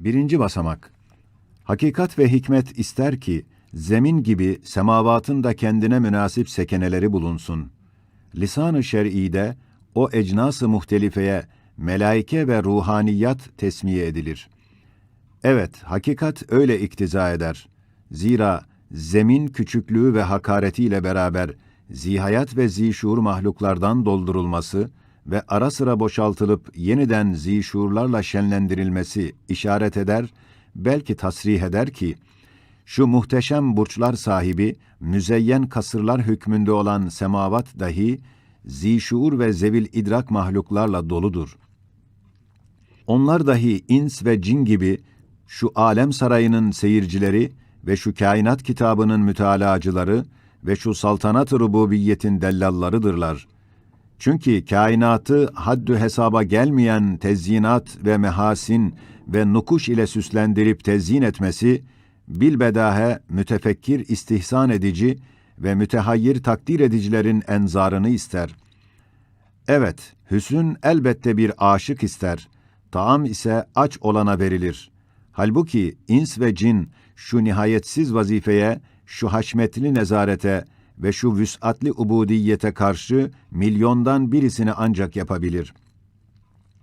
Birinci basamak. Hakikat ve hikmet ister ki, zemin gibi semavatın da kendine münasip sekeneleri bulunsun. Lisan-ı şer'ide o ecnas-ı muhtelifeye melaike ve ruhaniyat tesmiye edilir. Evet, hakikat öyle iktiza eder. Zira zemin küçüklüğü ve hakaretiyle beraber zihayat ve zişuur mahluklardan doldurulması ve ara sıra boşaltılıp yeniden zişuurlarla şenlendirilmesi işaret eder, belki tasrih eder ki, şu muhteşem burçlar sahibi, müzeyyen kasırlar hükmünde olan semavat dahi, zişuur ve zevil idrak mahluklarla doludur. Onlar dahi ins ve cin gibi şu alem sarayının seyircileri ve şu kainat kitabının mütalacıları ve şu saltanat-ı rububiyetin dellallarıdırlar. Çünkü kainatı haddü hesaba gelmeyen tezyinat ve mehasin ve nukuş ile süslendirip tezyin etmesi, bilbedahe mütefekkir istihsan edici ve mütehayyir takdir edicilerin enzarını ister. Evet, hüsün elbette bir aşık ister, taam ise aç olana verilir. Halbuki ins ve cin şu nihayetsiz vazifeye, şu haşmetli nezarete ve şu vüs'atli ubudiyete karşı milyondan birisini ancak yapabilir.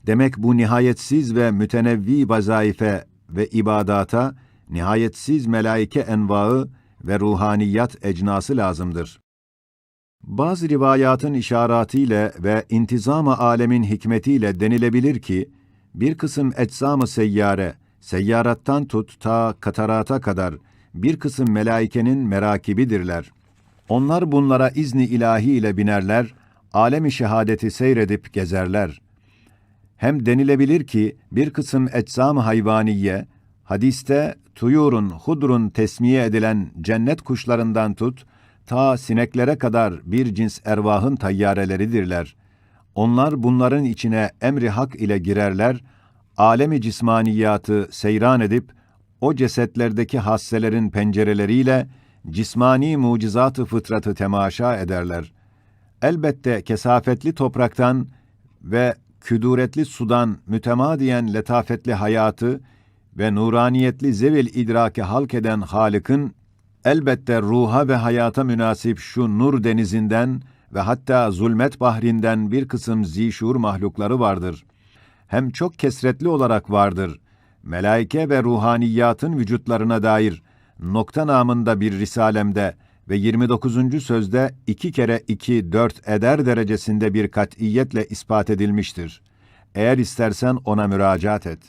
Demek bu nihayetsiz ve mütenevvi vazaife ve ibadata nihayetsiz melaike envaı ve ruhaniyat ecnası lazımdır. Bazı rivayatın işaretiyle ve intizam-ı alemin hikmetiyle denilebilir ki, bir kısım eczam-ı seyyare, seyyarattan tut ta katarata kadar bir kısım melaikenin merakibidirler. Onlar bunlara izni ilahi ile binerler, alemi şehadeti seyredip gezerler. Hem denilebilir ki bir kısım eczam-ı hayvaniye, hadiste tuyurun, hudrun tesmiye edilen cennet kuşlarından tut, ta sineklere kadar bir cins ervahın tayyareleridirler. Onlar bunların içine emri hak ile girerler, alemi cismaniyatı seyran edip, o cesetlerdeki hasselerin pencereleriyle cismani mucizatı fıtratı temaşa ederler. Elbette kesafetli topraktan ve küduretli sudan mütemadiyen letafetli hayatı ve nuraniyetli zevil idraki halk eden Halık'ın elbette ruha ve hayata münasip şu nur denizinden ve hatta zulmet bahrinden bir kısım zişur mahlukları vardır. Hem çok kesretli olarak vardır. Melaike ve ruhaniyatın vücutlarına dair nokta namında bir risalemde ve 29. sözde iki kere iki dört eder derecesinde bir katiyetle ispat edilmiştir. Eğer istersen ona müracaat et.